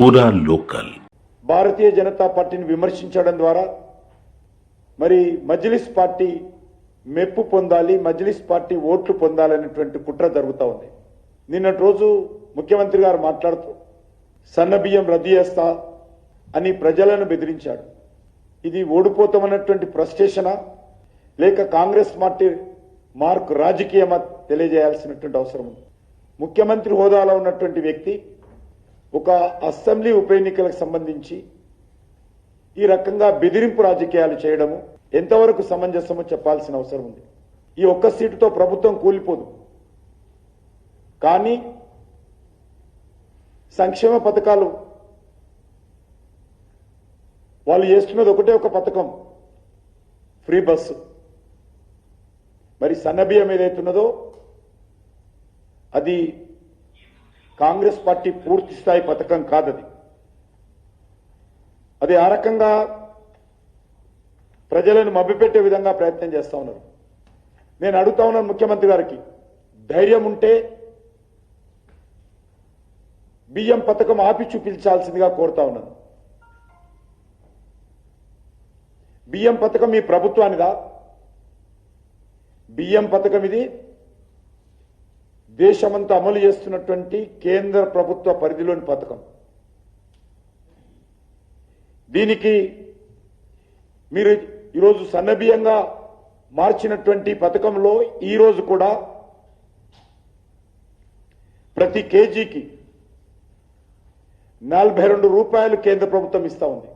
పూరా లోకల్. భారతీయ జనతా పార్టీని విమర్శించడం ద్వారా మరి మజ్లిస్ పార్టీ మెప్పు పొందాలి మజ్లిస్ పార్టీ ఓట్లు పొందాలనేటువంటి కుట్ర జరుగుతూ ఉంది. నిన్నటి రోజు ముఖ్యమంత్రి గారు మాట్లాడుతూ సన్నబియ్యం రద్దు చేస్తా అని ప్రజలను బెదిరించాడు. ఇది ఓడిపోతామన్నటువంటి ప్రస్టేషనా లేక కాంగ్రెస్ పార్టీ మార్క్ రాజకీయమా తెలియజేయాల్సినటువంటి అవసరం ఉంది. ముఖ్యమంత్రి హోదాలో ఉన్నటువంటి వ్యక్తి ఒక అసెంబ్లీ ఉప ఎన్నికలకు సంబంధించి ఈ రకంగా బెదిరింపు రాజకీయాలు చేయడము ఎంతవరకు సమంజసమో చెప్పాల్సిన అవసరం ఉంది. ఈ ఒక్క సీటుతో ప్రభుత్వం కూలిపోదు. కానీ సంక్షేమ పథకాలు వాళ్ళు చేస్తున్నది ఒకటే ఒక పథకం ఫ్రీ బస్సు. మరి సన్నబియ్యం ఏదైతున్నదో అది కాంగ్రెస్ పార్టీ పూర్తి స్థాయి పథకం కాదది. అది ఆ రకంగా ప్రజలను మభ్యపెట్టే విధంగా ప్రయత్నం చేస్తా ఉన్నారు. నేను అడుగుతా ఉన్నాను ముఖ్యమంత్రి గారికి ధైర్యం ఉంటే బియ్యం పథకం ఆపి చూపించాల్సిందిగా కోరుతా ఉన్నాను. బియ్యం పథకం మీ ప్రభుత్వానిదా? బియ్యం పథకం ఇది దేశమంతా అమలు చేస్తున్నటువంటి కేంద్ర ప్రభుత్వ పరిధిలోని పథకం. దీనికి మీరు ఈరోజు సన్నబీయంగా మార్చినటువంటి పథకంలో ఈరోజు కూడా ప్రతి కేజీకి నలభై రెండు రూపాయలు కేంద్ర ప్రభుత్వం ఇస్తా ఉంది.